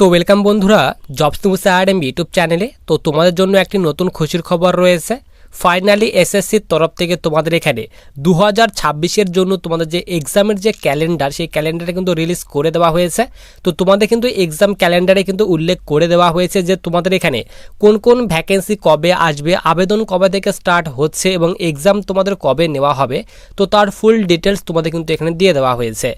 তো ওয়েলকাম বন্ধুরা jobs news RM YouTube চ্যানেলে তো তোমাদের জন্য একটি নতুন খুশির খবর রয়েছে। ফাইনালি এসএসসির তরফ থেকে তোমাদের এখানে দু হাজার জন্য তোমাদের যে এক্সামের যে ক্যালেন্ডার সেই ক্যালেন্ডারে কিন্তু রিলিজ করে দেওয়া হয়েছে। তো তোমাদের কিন্তু এক্সাম ক্যালেন্ডারে কিন্তু উল্লেখ করে দেওয়া হয়েছে যে তোমাদের এখানে কোন কোন ভ্যাকেন্সি কবে আসবে, আবেদন কবে থেকে স্টার্ট হচ্ছে এবং এক্সাম তোমাদের কবে নেওয়া হবে। তো তার ফুল ডিটেলস তোমাদের কিন্তু এখানে দিয়ে দেওয়া হয়েছে।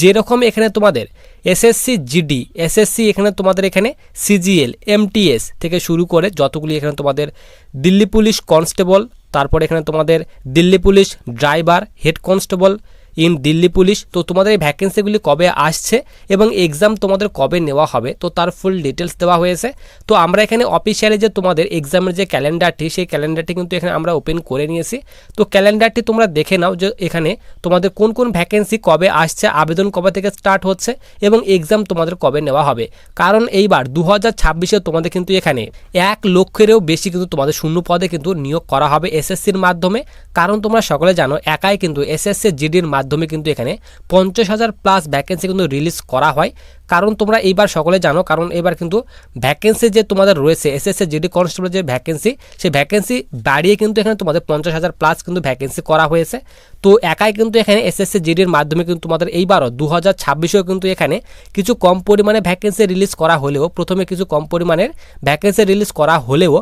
যেরকম এখানে তোমাদের এসএসসি জিডি এসএসসি এখানে তোমাদের এখানে সিজিএল এমটিএস থেকে শুরু করে যতগুলি এখানে তোমাদের দিল্লি পুলিশ কনস্টেবল, তারপর এখানে তোমাদের Delhi police driver, head constable in Delhi police, তো তোমাদের এই ভ্যাকেন্সিগুলি কবে আসছে এবং এক্সাম তোমাদের কবে নেওয়া হবে, তো তার ফুল ডিটেলস দেওয়া হয়েছে। তো আমরা এখানে অফিসিয়ালি যে তোমাদের এক্সামের যে ক্যালেন্ডারটি, সেই ক্যালেন্ডারটি কিন্তু এখানে আমরা ওপেন করে নিয়েছি। তো ক্যালেন্ডারটি তোমরা দেখে নাও যে এখানে তোমাদের কোন কোন ভ্যাকেন্সি কবে আসছে, আবেদন কবে থেকে স্টার্ট হচ্ছে এবং এক্সাম তোমাদের কবে নেওয়া হবে। কারণ এইবার দু হাজার ছাব্বিশে তোমাদের কিন্তু এখানে এক লক্ষেরও বেশি কিন্তু তোমাদের শূন্য পদে কিন্তু নিয়োগ করা হবে এসএসসির মাধ্যমে। কারণ তোমরা সকলে জানো, একাই কিন্তু এসএসসি, জিডির মাধ্যমে কিন্তু এখানে পঞ্চাশ হাজার প্লাস ভ্যাকেন্সি কিন্তু রিলিজ করা হয়। কারণ তোমরা এইবার সকলে জানো, কারণ এবার কিন্তু ভ্যাকেন্সি যে তোমাদের রয়েছে এস এসএসসি জিডি কনস্টেবল যে ভ্যাকেন্সি সেই ভ্যাকেন্সি বাড়িয়ে কিন্তু এখানে তোমাদের পঞ্চাশ হাজার প্লাস কিন্তু ভ্যাকেন্সি করা হয়েছে। তো একাই কিন্তু এখানে এস এসএসসি জিডির মাধ্যমে কিন্তু তোমাদের এইবারও দু হাজার ছাব্বিশেও কিন্তু এখানে কিছু কম পরিমাণে ভ্যাকেন্সি রিলিজ করা হলেও, প্রথমে কিছু কম পরিমাণের ভ্যাকেন্সি রিলিজ করা হলেও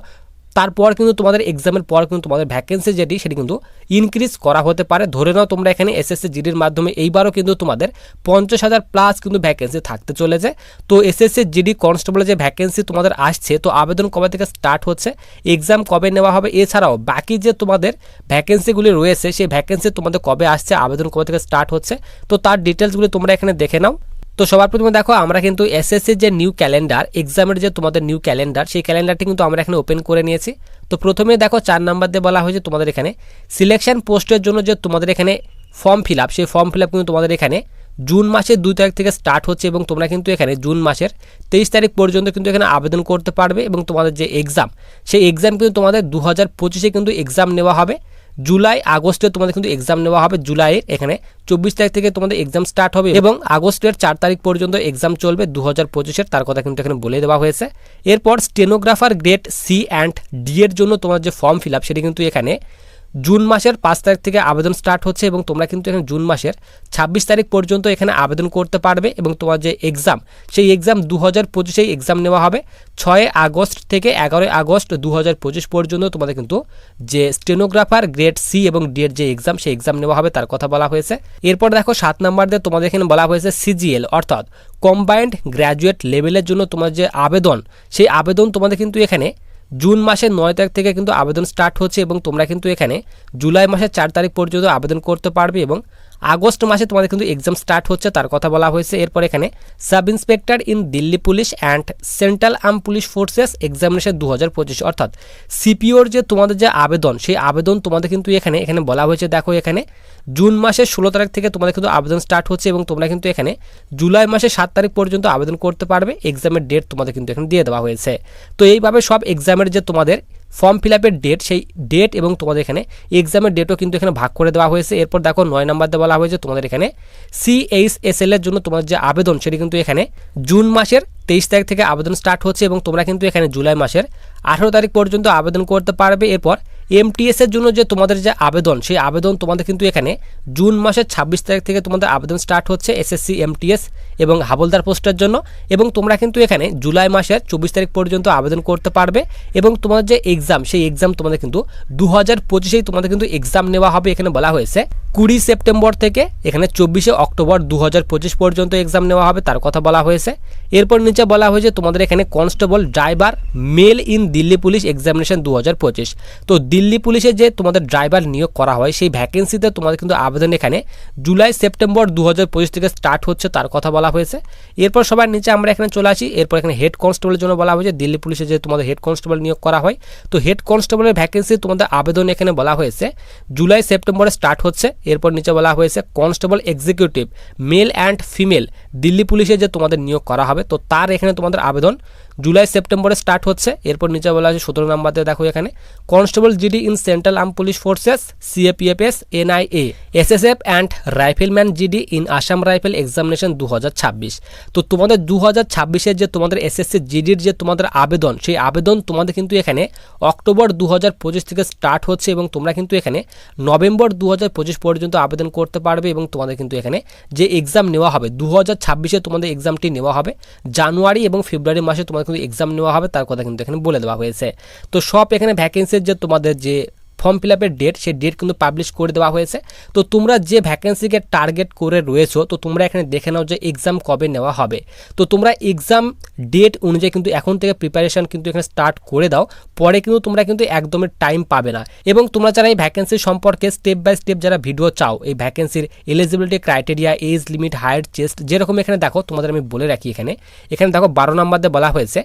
তারপর কিন্তু তোমাদের এক্সামের পর কিন্তু তোমাদের ভ্যাকেন্সি যেটি, সেটি কিন্তু ইনক্রিজ করা হতে পারে। ধরে নাও তোমরা এখানে এসএসসি জিডির মাধ্যমে এইবারও কিন্তু তোমাদের পঞ্চাশ হাজার প্লাস কিন্তু ভ্যাকেন্সি থাকতে চলেছে। তো এসএসসি জিডি কনস্টেবলের যে ভ্যাকেন্সি তোমাদের আসছে, তো আবেদন কবে থেকে স্টার্ট হচ্ছে এক্সাম কবে নেওয়া হবে, এছাড়াও বাকি যে তোমাদের ভ্যাকেন্সিগুলি রয়েছে, সেই ভ্যাকেন্সি তোমাদের কবে আসছে, আবেদন কবে থেকে স্টার্ট হচ্ছে, তো তার ডিটেলসগুলি তোমরা এখানে দেখে নাও। তো সবার প্রথমে দেখো, আমরা কিন্তু এসএসসির যে নিউ ক্যালেন্ডার এক্সামের যে তোমাদের নিউ ক্যালেন্ডার সেই ক্যালেন্ডারটি কিন্তু আমরা এখানে ওপেন করে নিয়েছি। তো প্রথমে দেখো, চার নাম্বার দিয়ে বলা হয়েছে তোমাদের এখানে সিলেকশন পোস্টের জন্য যে তোমাদের এখানে ফর্ম ফিল আপ সেই ফর্ম ফিল আপ কিন্তু তোমাদের এখানে জুন মাসের দুই তারিখ থেকে স্টার্ট হচ্ছে এবং তোমরা কিন্তু এখানে জুন মাসের তেইশ তারিখ পর্যন্ত কিন্তু এখানে আবেদন করতে পারবে এবং তোমাদের যে এক্সাম সেই এক্সাম কিন্তু তোমাদের দু হাজার পঁচিশে কিন্তু এক্সাম নেওয়া হবে। জুলাই, আগস্টে তোমাদের কিন্তু এক্সাম নেওয়া হবে। জুলাইয়ের এখানে চব্বিশ তারিখ থেকে তোমাদের এক্সাম স্টার্ট হবে এবং আগস্টের চার তারিখ পর্যন্ত এক্সাম চলবে দু হাজার পঁচিশের, তার কথা কিন্তু এখানে বলে দেওয়া হয়েছে। এরপর stenographer grade C and D এর জন্য তোমার যে ফর্ম ফিল আপ সেটি কিন্তু এখানে জুন মাসের পাঁচ তারিখ থেকে আবেদন স্টার্ট হচ্ছে এবং তোমরা কিন্তু এখানে জুন মাসের ছাব্বিশ তারিখ পর্যন্ত এখানে আবেদন করতে পারবে এবং তোমার যে এক্সাম সেই এক্সাম দু হাজার পঁচিশেই এক্সাম নেওয়া হবে। ছয় আগস্ট থেকে এগারোই আগস্ট দু হাজার পঁচিশ পর্যন্ত তোমাদের কিন্তু যে স্টেনোগ্রাফার গ্রেড সি এবং ডি এর যে এক্সাম সেই এক্সাম নেওয়া হবে, তার কথা বলা হয়েছে। এরপর দেখো সাত নাম্বার দিয়ে তোমাদের এখানে বলা হয়েছে সিজিএল অর্থাৎ কম্বাইন্ড গ্র্যাজুয়েট লেভেলের জন্য তোমার যে আবেদন, সেই আবেদন তোমাদের কিন্তু এখানে জুন মাসের নয় তারিখ থেকে কিন্তু আবেদন স্টার্ট হচ্ছে এবং তোমরা কিন্তু এখানে জুলাই মাসের চার তারিখ পর্যন্ত আবেদন করতে পারবে এবং আগস্ট মাসে তোমাদের কিন্তু এক্সাম স্টার্ট হচ্ছে, তার কথা বলা হয়েছে। এরপর এখানে sub inspector in Delhi police and central arm police forces examination দু হাজার পঁচিশ অর্থাৎ সিপিওর যে তোমাদের যে আবেদন, সেই আবেদন তোমাদের কিন্তু এখানে এখানে বলা হয়েছে। দেখো এখানে, জুন মাসের ষোলো তারিখ থেকে তোমাদের কিন্তু আবেদন স্টার্ট হচ্ছে এবং তোমরা কিন্তু এখানে জুলাই মাসের সাত তারিখ পর্যন্ত আবেদন করতে পারবে। এক্সামের ডেট তোমাদের কিন্তু এখানে দিয়ে দেওয়া হয়েছে। তো এইভাবে সব এক্সামের যে তোমাদের ফর্ম ফিল আপের ডেট সেই ডেট এবং তোমাদের এখানে এক্সামের ডেটও কিন্তু এখানে ভাগ করে দেওয়া হয়েছে। এরপর দেখো নয় নাম্বার দিয়ে বলা হয়েছে তোমাদের এখানে সিএইচএসএল এর জন্য তোমাদের যে আবেদন, সেটি কিন্তু এখানে জুন মাসের তেইশ তারিখ থেকে আবেদন স্টার্ট হচ্ছে এবং তোমরা কিন্তু এখানে জুলাই মাসের আঠেরো তারিখ পর্যন্ত আবেদন করতে পারবে। এরপর এমটিএস এর জন্য যে তোমাদের যে আবেদন, সেই আবেদন তোমাদের কিন্তু এখানে জুন মাসের ছাব্বিশ তারিখ থেকে তোমাদের আবেদন স্টার্ট হচ্ছে এসএসসি এমটিএস এবং হাবলদার পোস্টের জন্য। এবং তোমরা কিন্তু এখানে জুলাই মাসের চব্বিশ তারিখ পর্যন্ত আবেদন করতে পারবে। এবং তোমাদের যে এক্সাম সেই এক্সাম তোমাদের কিন্তু দু হাজার পঁচিশেই তোমাদের কিন্তু এক্সাম নেওয়া হবে এখানে বলা হয়েছে। কুড়ি সেপ্টেম্বর থেকে এখানে চব্বিশে অক্টোবর দু হাজার পঁচিশ পর্যন্ত এক্সাম নেওয়া হবে, তার কথা বলা হয়েছে। এরপর নিচে বলা হয়েছে তোমাদের এখানে constable driver male in Delhi police examination দু হাজার পঁচিশ। তো দিল্লি পুলিশে যে তোমাদের ড্রাইভার নিয়োগ করা হয়, সেই ভ্যাকেন্সিতে তোমাদের কিন্তু আবেদন এখানে জুলাই সেপ্টেম্বর দু হাজার পঁচিশ থেকে স্টার্ট হচ্ছে, তার কথা বলা হয়েছে। এরপর সবার নিচে আমরা এখানে চলে আসি। এরপর এখানে হেড কনস্টেবলের জন্য বলা হয়েছে। দিল্লি পুলিশে যে তোমাদের হেড কনস্টেবল নিয়োগ করা হয়। তো হেড কনস্টেবলের ভ্যাকেন্সি তোমাদের আবেদন এখানে বলা হয়েছে। জুলাই, সেপ্টেম্বরে স্টার্ট হচ্ছে। এরপর নিচে বলা হয়েছে constable executive male and female Delhi পুলিশে যে তোমাদের নিয়োগ করা হবে। তো তার এখানে তোমাদের আবেদন। জুলাই, সেপ্টেম্বরে স্টার্ট হচ্ছে। এরপর নিচে বলা আছে সতেরো নাম্বার দিয়ে দেখো এখানে। Constable GD in central arm police forces, CAPFS, NIA, SSF and rifleman GD in Assam rifle examination দু হাজার ছাব্বিশ। তো তোমাদের দু হাজার যে তোমাদের এসএসসি জিডির যে তোমাদের আবেদন, সেই আবেদন তোমাদের কিন্তু এখানে অক্টোবর দু হাজার পঁচিশ থেকে স্টার্ট হচ্ছে এবং তোমরা কিন্তু এখানে নভেম্বর দু হাজার পঁচিশ পর্যন্ত আবেদন করতে পারবে এবং তোমাদের কিন্তু এখানে যে এক্সাম নেওয়া হবে দু হাজার তোমাদের এক্সামটি নেওয়া হবে। জানুয়ারি এবং ফেব্রুয়ারি মাসে তোমাদের কিন্তু এক্সাম নেওয়া হবে, তার কথা কিন্তু এখানে বলে দেওয়া হয়েছে। তো সব এখানে ভ্যাকেন্সির যে তোমাদের যে ফর্ম ফিল আপের ডেট সেই ডেট কিন্তু পাবলিশ করে দেওয়া হয়েছে। তো তোমরা যে ভ্যাকেন্সিকে টার্গেট করে রয়েছো, তো তোমরা এখানে দেখে নাও যে এক্সাম কবে নেওয়া হবে। তো তোমরা এক্সাম ডেট অনুযায়ী কিন্তু এখন থেকে প্রিপারেশন কিন্তু এখানে স্টার্ট করে দাও। পরে কিন্তু তোমরা কিন্তু একদমই টাইম পাবে না। এবং তোমরা যারা এই ভ্যাকেন্সি সম্পর্কে স্টেপ বাই স্টেপ যারা ভিডিও চাও, এই ভ্যাকেন্সির eligibility criteria age limit height chest যেরকম এখানে দেখো, তোমাদের আমি বলে রাখি এখানে। এখানে দেখো, বারো নম্বর দিয়ে বলা হয়েছে।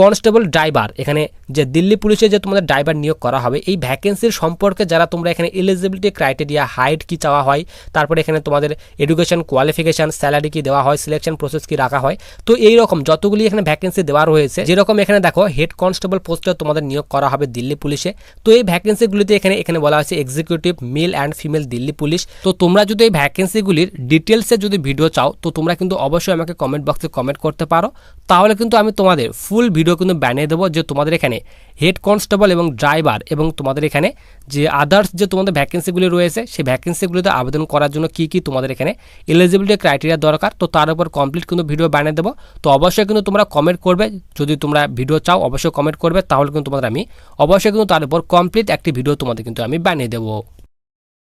কনস্টেবল ড্রাইভার, এখানে যে দিল্লি পুলিশে যে তোমাদের ড্রাইভার নিয়োগ করা হবে, এই ভ্যাকেন্সির সম্পর্কে যারা তোমরা এখানে এলিজিবিলিটি ক্রাইটেরিয়া হাইট কি চাওয়া হয়, তারপরে এখানে তোমাদের এডুকেশন কোয়ালিফিকেশান স্যালারি কি দেওয়া হয় সিলেকশন প্রসেস কি রাখা হয়, তো এই রকম যতগুলি এখানে ভ্যাকেন্সি দেওয়া রয়েছে, যেরকম এখানে দেখো হেড কনস্টেবল পোস্টে তোমাদের নিয়োগ করা হবে দিল্লি পুলিশে, তো এই ভ্যাকেন্সিগুলিতে এখানে এখানে বলা হয়েছে executive male and female Delhi police, তো তোমরা যদি এই ভ্যাকেন্সিগুলির ডিটেলসে যদি ভিডিও চাও, তো তোমরা কিন্তু অবশ্যই আমাকে কমেন্ট বক্সে কমেন্ট করতে পারো, তাহলে কিন্তু আমি তোমাদের ফুল ভিডিও কিন্তু বানিয়ে দেবো যে তোমাদের এখানে হেড কনস্টেবল এবং ড্রাইভার এবং তোমাদের এখানে যে আদার্স যে তোমাদের ভ্যাকেন্সিগুলি রয়েছে, সেই ভ্যাকেন্সিগুলিতে আবেদন করার জন্য কী কী তোমাদের এখানে এলিজিবিলিটি ক্রাইটেরিয়া দরকার, তো তার উপর কমপ্লিট কিন্তু ভিডিও বানিয়ে দেবো। তো অবশ্যই কিন্তু তোমরা কমেন্ট করবে, যদি তোমরা ভিডিও চাও অবশ্যই কমেন্ট করবে, তাহলে কিন্তু তোমাদের আমি অবশ্যই কিন্তু তার উপর কমপ্লিট একটি ভিডিও তোমাদের কিন্তু আমি বানিয়ে দেবো।